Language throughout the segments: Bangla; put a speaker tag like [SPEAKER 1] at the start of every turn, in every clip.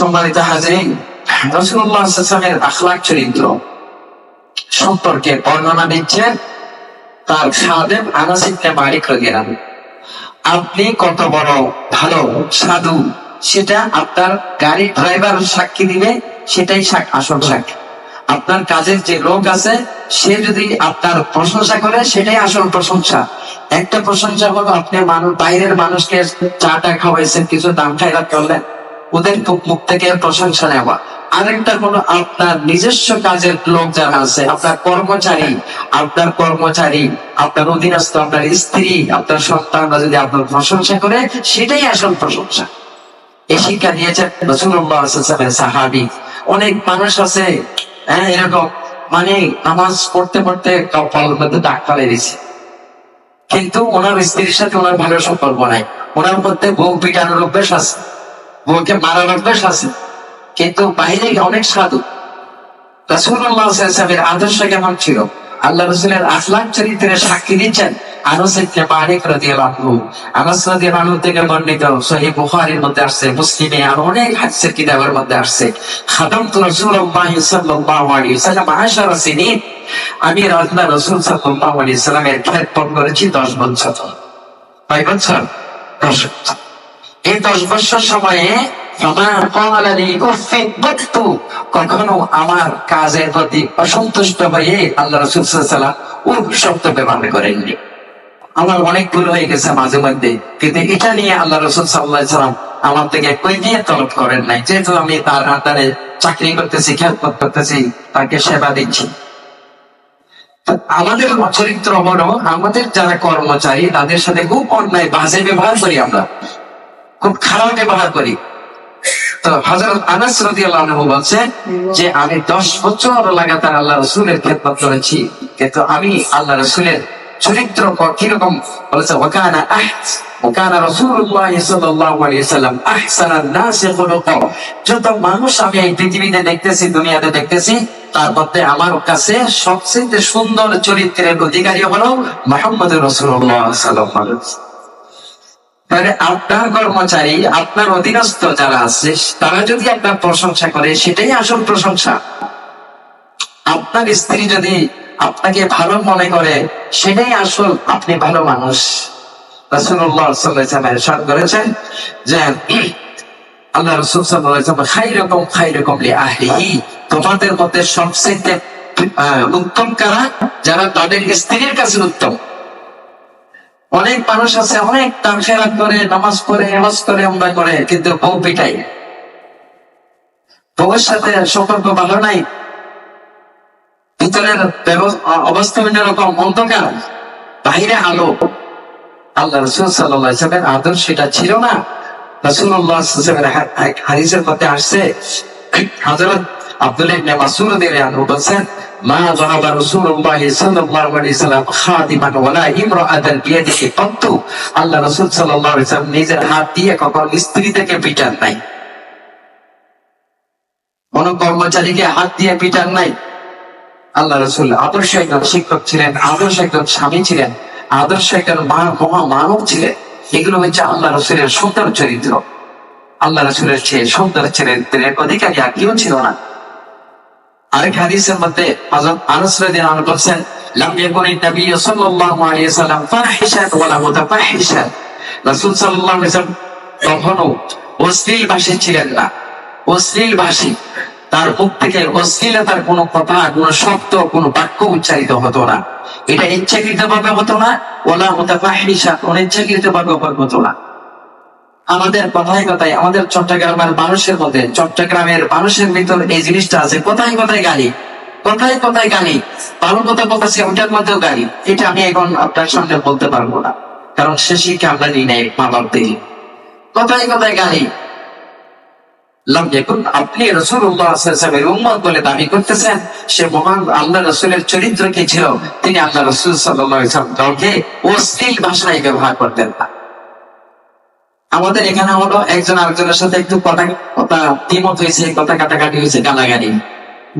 [SPEAKER 1] সম্মানিত হাজিরিন রসুল্লাহ আসলামের আখলাক চরিত্র সম্পর্কে বর্ণনা দিচ্ছেন তার সাদেব আনাস ইবনে মালিক রাদিয়াল্লাহু আপনি কত বড় ভালো সাধু, সেটা আপনার গাড়ি ড্রাইভার সাক্ষী দিবে, সেটাই আসল সাক্ষী। আপনার কাজের যে লোক আছে, সে যদি আপনার প্রশংসা করে, সেটাই আসল প্রশংসা। একটা প্রশংসা হলো আপনি মানুষ বাইরের মানুষকে চাটা খাওয়াইছেন, কিছু দাম খাইরা করলেন। ওদের মুখ- থেকে প্রশংসা নেওয়া। আরেকটা হলো আপনার নিজস্ব কাজের লোক যারা আছে, আপনার কর্মচারী আপনার কর্মচারী, আপনার অধীনস্থ, আপনার স্ত্রী, আপনার সন্তানরা যদি আপনার প্রশংসা করে, সেটাই আসল প্রশংসা। এই শিক্ষা দিয়েছেন সাহাবি। অনেক মানুষ আছে হ্যাঁ এরকম মানে নামাজ পড়তে পড়তে কপালের মধ্যে দাগ ফেলে দিছে। কিন্তু ওনার স্ত্রীর সাথে ওনার ভালো সম্পর্ক নাই। ওনার মধ্যে বউ পিটানোর অভ্যেস আছে। বউকে মারার অভ্যেস আছে। কিন্তু বাইরে অনেক সাধু। রাসূলুল্লাহের আদর্শ কেমন ছিল? আল্লাহ রসুলের আখলাক চরিত্রের সাক্ষী দিচ্ছেন মধ্যে আসছে আমি আল্লাহ রাসূল সাল্লাল্লাহু করেছি 10 বছর। কয় বছর? 10 বছর। এই দশ বছর সময়ে কখনো আমার কাজের প্রতি অসন্তুষ্ট হয়ে আল্লাহ রসুল সাল্লাম উর্ফ শব্দ ব্যবহার করেননি। আমার অনেক ভুল হয়ে গেছে মাঝে মধ্যে, কিন্তু এটা নিয়ে আল্লাহ রসুল সাল্লাহ সাল্লাম আমার থেকে কই দিয়ে তলব করেন নাই। যেহেতু আমি তার আন্ডারে চাকরি করতেছি খেয়াল করতেছি, তাকে সেবা দিচ্ছি। আমাদের চরিত্র হলো, আমাদের যারা কর্মচারী, তাদের সাথে খুব অন্যায়, বাজে ব্যবহার করি আমরা। খুব খারাপ ব্যবহার করি। তো আনাস বলছেন যে, আমি 10 বছর লাগাতার আল্লাহ রাসূলের খেদমত করেছি। কিন্তু আমি আল্লাহ রাসূলের চরিত্র কীরকম? বলেছে সাল্লাল্লাহু আলাইহি সাল্লাম যত মানুষ আমি এই পৃথিবীতে দেখতেছি, দুনিয়াতে দেখতেছি, তার মধ্যে আমার কাছে সবচেয়ে সুন্দর চরিত্রের অধিকারী হলো আলাইহি ওয়াসাল্লাম। তাহলে আপনার কর্মচারী, আপনার অধীনস্থ যারা আছে, তারা যদি আপনার প্রশংসা করে, সেটাই আসল প্রশংসা। আপনার স্ত্রী যদি আপনাকে ভালো মনে করে, সেটাই আসল আপনি ভালো মানুষ। করেছেন যে, আল্লাহ রাসূল ওয়াসাল্লাম খাইরুকুম খাইরুকুম লিআহলিহি তোমাদের মধ্যে সবচেয়ে উত্তম কারা? যারা তাদের স্ত্রীর কাছে উত্তম। অনেক মানুষ আছে, অনেক খেরাত করে, নামাজ পড়ে নামাজ করে আমরা করে, কিন্তু বউ পিটাই বউয়ের সাথে সম্পর্ক ভালো নাই। ভিতরের অবস্থা রকম অন্ধকার, বাহিরে আলো। আল্লাহ রসুল সাল্লামের আদর্শ সেটা ছিল না। রসুল্লাহ হারিসের মধ্যে আসছে, হজরত আব্দুল ইবনে মাসউদ রাদিয়াল্লাহু বলেন মা সাল্লাল্লাহু আলাইহি সাল্লাম ওয়ালা ইমরাআতান বিয়াদিহি আল্লাহ রাসূল সাল্লাল্লাহু আলাইহি সাল্লাম নিজের হাত দিয়ে কখনো স্ত্রী থেকে পিটান নাই। কোন কর্মচারীকে হাত দিয়ে পিটান নাই। আল্লাহ রসুল আদর্শ একজন শিক্ষক ছিলেন, আদর্শ একজন স্বামী ছিলেন, আদর্শ একজন মহা মানব ছিলেন। এগুলো হচ্ছে আল্লাহ রসুলের সুন্দর চরিত্র। আল্লাহ রসুলের চেয়ে সুন্দর চরিত্রের অধিকারী আর কেউ ছিল না। আরেক হাদিসের মধ্যে হযরত আনাস লাম সাল্লাল্লাহু আলাইহি রাসূল সাল্লাল্লাহু আলাইহি অশ্লীল ভাষী ছিলেন না। অশ্লীল ভাষী তার মুখ থেকে অশ্লীলতার কোনো কথা, কোনো শব্দ, কোনো বাক্য উচ্চারিত হতো না। এটা ইচ্ছাকৃত ভাবে হতো না ওলা মুতাফাহিশান অনিচ্ছাকৃত ভাবে হতো না। আমাদের কথায় কথায় আমাদের চট্টগ্রামের মানুষের মধ্যে, চট্টগ্রামের মানুষের ভিতর এই জিনিসটা আছে কোথায় কোথায় গালি। কোথায় কোথায় গালি। ভালো কথা বলতেছে, ওটার মধ্যেও গালি। এটা আমি এখন আপনার সামনে বলতে পারব না। কারণ সে শিক্ষা আমরা নিই নাই মা বাপ থেকে কোথায় কোথায় গালি আপনি সাল্লাল্লাহু উম্মত বলে দাবি করতেছেন, সে মহান আল্লাহ রসুলের চরিত্র কি ছিল? তিনি আল্লাহ রসুল আলাইহি ওয়াসাল্লাম অশ্লীল ভাষায় ব্যবহার করতেন না। আমাদের এখানে হলো একজন আরেকজনের সাথে একটু কথা কথা দ্বিমত হয়েছে, কথা কাটাকাটি হয়েছে, গালাগালি।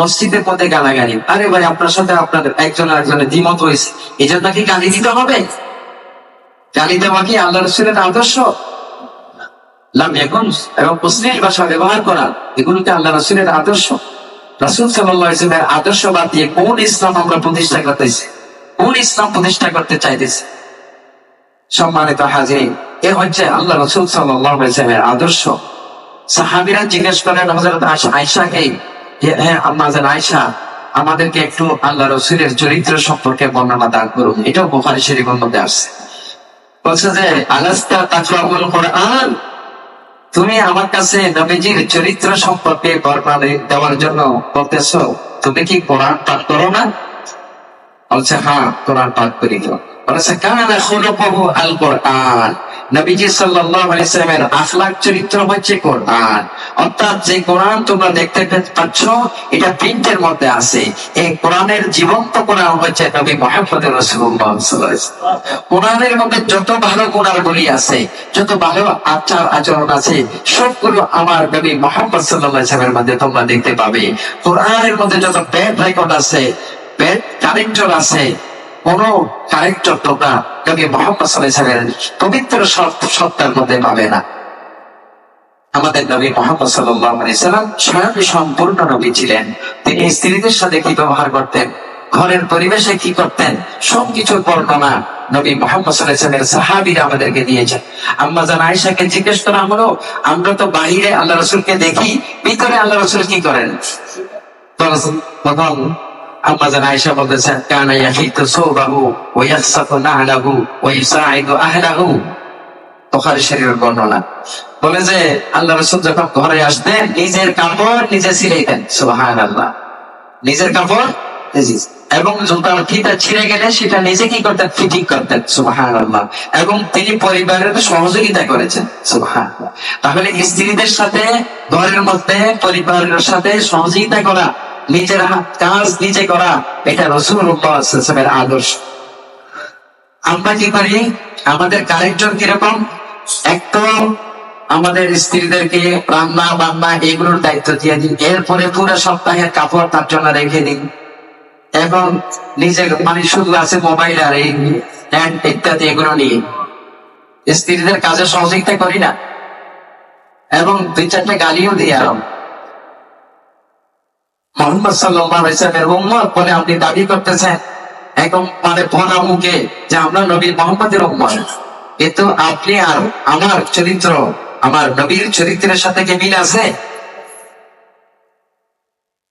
[SPEAKER 1] মসজিদের পথে গালাগালি। আরে ভাই, আপনার সাথে আপনাদের একজন আরেকজনের দ্বিমত হয়েছে। এই জন্য কি গালি দিতে হবে? গালি দেওয়া কি আল্লাহ রসুলের আদর্শ? এখন এবং অশ্লীল ভাষা ব্যবহার করা এগুলোকে আল্লাহ রসুলের আদর্শ? রাসুল সাল্লামের আদর্শ বাদ দিয়ে কোন ইসলাম আমরা প্রতিষ্ঠা করতেছি কোন ইসলাম প্রতিষ্ঠা করতে চাইতেছি? সম্মানিত হাজির এ হচ্ছে আল্লাহ রসুল সাল্লামের আদর্শ। সাহাবিরা জিজ্ঞেস করেন হজরত আয়সাকে হ্যাঁ আয়সা আমাদেরকে একটু আল্লাহ রসুলের চরিত্র সম্পর্কে বর্ণনা দান করুন। এটাও বোখারি শরীফের মধ্যে আসছে বলছে যে, আলাস্তা তাকরাবুল কোরআন, তুমি আমার কাছে নবীজির চরিত্র সম্পর্কে বর্ণনা দেওয়ার জন্য বলতেছ, তুমি কি কোরআন পাঠ করো না? বলছে হ্যাঁ কোরআন পাঠ আল কোরআন। নবীজি সাল্লামের আখলাক চরিত্র হচ্ছে কোরআন। অর্থাৎ যে কোরআন তোমরা দেখতে পাচ্ছ, এটা মধ্যে আছে। এই কোরআনের জীবন্ত কোরআন হচ্ছে নবী মুহাম্মদ কোরআনের মধ্যে যত ভালো গুণাবলী আছে, যত ভালো আচার আচরণ আছে, সবগুলো আমার নবী মোহাম্মদ সাল্লাল্লাহু মধ্যে তোমরা দেখতে পাবে। কোরআনের মধ্যে যত ব্যাড রেকর্ড আছে ব্যাড ক্যারেক্টার আছে। কোন তোমরা মোহাম্মদ পবিত্র সত্তার মধ্যে পাবে না। আমাদের নবী মোহাম্মদ স্বয়ং সম্পূর্ণ নবী ছিলেন। তিনি স্ত্রীদের সাথে কি ব্যবহার করতেন, ঘরের পরিবেশে কি করতেন বর্ণনা নবী মোহাম্মদ সাহাবিরা আমাদেরকে দিয়েছেন। আম্মা জান আয়েশাকে জিজ্ঞেস করা হলো, আমরা তো বাহিরে আল্লাহ রসুলকে দেখি, ভিতরে আল্লাহ রসুল কি করেন? তখন আম্মা জান আয়েশা বলতেছেন কানা ইয়াহিতু সৌবাহু ওয়া ইয়াসাফু নাহলাহু ওয়া ইউসাইদু আহলাহু বুখারী শরীফের বর্ণনা বলে যে আল্লাহ যখন ঘরে আসতেন নিজের কাপড় নিজে নিজের কাপড় এবং জুতার ফিতা ছিঁড়ে গেলে সেটা নিজে কি করতেন? ফিটিং করতেন। সুবহান আল্লাহ এবং তিনি পরিবারের সহযোগিতা করেছেন। আল্লাহ। তাহলে স্ত্রীদের সাথে, ঘরের মধ্যে পরিবারের সাথে সহযোগিতা করা নিজের কাজ নিজে করা, এটা রসুলের আদর্শ। আমরা কি করি? আমাদের কারেক্টর কীরকম? এক তো আমাদের স্ত্রীদেরকে রান্না বান্না এগুলোর দায়িত্ব দিয়ে দিই। এরপরে পুরো সপ্তাহের কাপড় তার জন্য রেখে দিন এবং নিজের মানে শুধু আছে মোবাইল আর এই ইত্যাদি এগুলো নিয়ে। স্ত্রীদের কাজে সহযোগিতা করি না। এবং দুই চারটে গালিও দিই আরও। মোহাম্মদ সাল্লামের উম্মত বলে আপনি দাবি করতেছেন। এখন মানে ভনা মুখে যে আমরা মোহাম্মদের উম্মত। কিন্তু আপনি আর আমার চরিত্র, আমার নবীর চরিত্রের সাথে কি মিল আছে?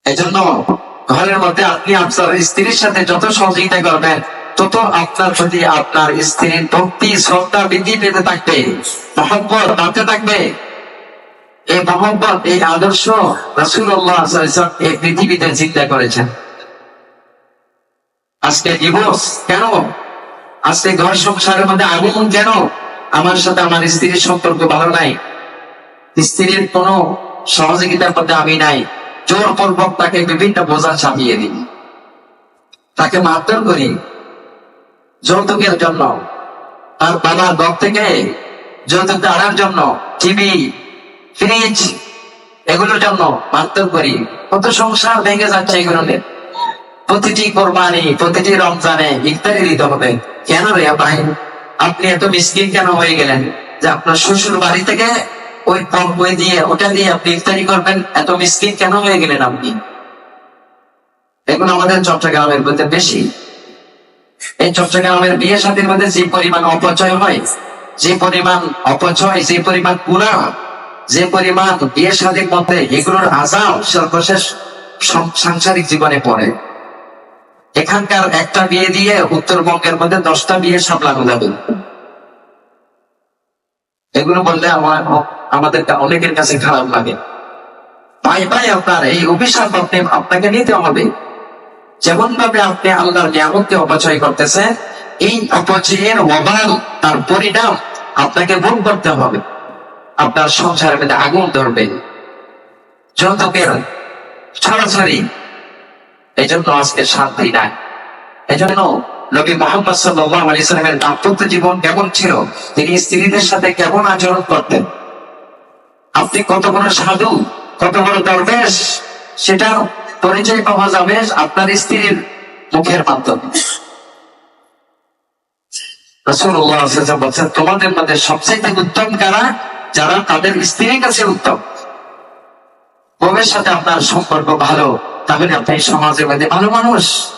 [SPEAKER 1] এজন্য ঘরের মধ্যে আপনি আপনার স্ত্রীর সাথে যত সহযোগিতা করবেন, তত আপনার প্রতি আপনার স্ত্রীর ভক্তি, শ্রদ্ধা বৃদ্ধি পেতে থাকবে। বাড়তে থাকবে। এই মহব্বত, এই আদর্শ রাসুল্লাহ এই পৃথিবীতে চিন্তা করেছেন। আজকে ডিভোর্স কেন? আজকে ঘর সংসারের মধ্যে আগুন কেন আমার সাথে আমার স্ত্রীর সম্পর্ক ভালো নাই? স্ত্রীর কোনো সহযোগিতার মধ্যে আমি নাই। জোর পূর্বক তাকে বিভিন্ন বোঝা চাপিয়ে দিই। তাকে মারধর করি। যৌতুকের জন্য। তার বাবার দল থেকে যৌতুক আনার জন্য টিভি ফ্রিজ এগুলোর জন্য মারধর করি। কত সংসার ভেঙে যাচ্ছে এগুলো প্রতিটি কোরবানি, প্রতিটি রমজানে ইফতারি দিতে হবে। কেন রে ভাই আপনি এত মিসকিন কেন হয়ে গেলেন? যে আপনার শ্বশুর বাড়ি থেকে ওই পম্প বই দিয়ে, ওটা দিয়ে আপনি ইফতারি করবেন, এত মিসকিন কেন হয়ে গেলেন আপনি? এগুলো আমাদের চট্টগ্রামের মধ্যে বেশি। এই চট্টগ্রামের বিয়ে সাথীর মধ্যে যে পরিমাণ অপচয় হয়, যে পরিমাণ অপচয়, যে পরিমাণ গুণা যে পরিমাণ বিয়ে সাথীর মধ্যে এগুলোর আজাব সর্বশেষ সাংসারিক জীবনে পড়ে। এখানকার একটা বিয়ে দিয়ে উত্তরবঙ্গের মধ্যে দশটা বিয়ে সামলানো যাবে। এগুলো বললে আমার আমাদের অনেকের কাছে খারাপ লাগে। ভাই ভাই আপনার এই অভিশাপ আপনি, আপনাকে নিতে হবে। যেমন ভাবে আপনি আল্লাহর নিয়ামতকে অপচয় করতেছেন, এই অপচয়ের অভাব তার পরিণাম আপনাকে ভোগ করতে হবে। আপনার সংসারের মধ্যে আগুন ধরবে। যৌতুকের সরাসরি এই জন্য আজকে শান্তি নাই এই জন্য নবী মোহাম্মদ সাল্লাহ আলি সাল্লামের দাম্পত্য জীবন কেমন ছিল? তিনি স্ত্রীদের সাথে কেমন আচরণ করতেন? আপনি কত বড় সাধু, কত বড় দরবেশ সেটা পরিচয় পাওয়া যাবে আপনার স্ত্রীর মুখের মাধ্যমে। ওয়াসাল্লাম বলছেন, তোমাদের মধ্যে সবচেয়ে উত্তম কারা? যারা তাদের স্ত্রীর কাছে উত্তম। বউয়ের সাথে আপনার সম্পর্ক ভালো, তাহলে আপনি মধ্যে ভালো মানুষ।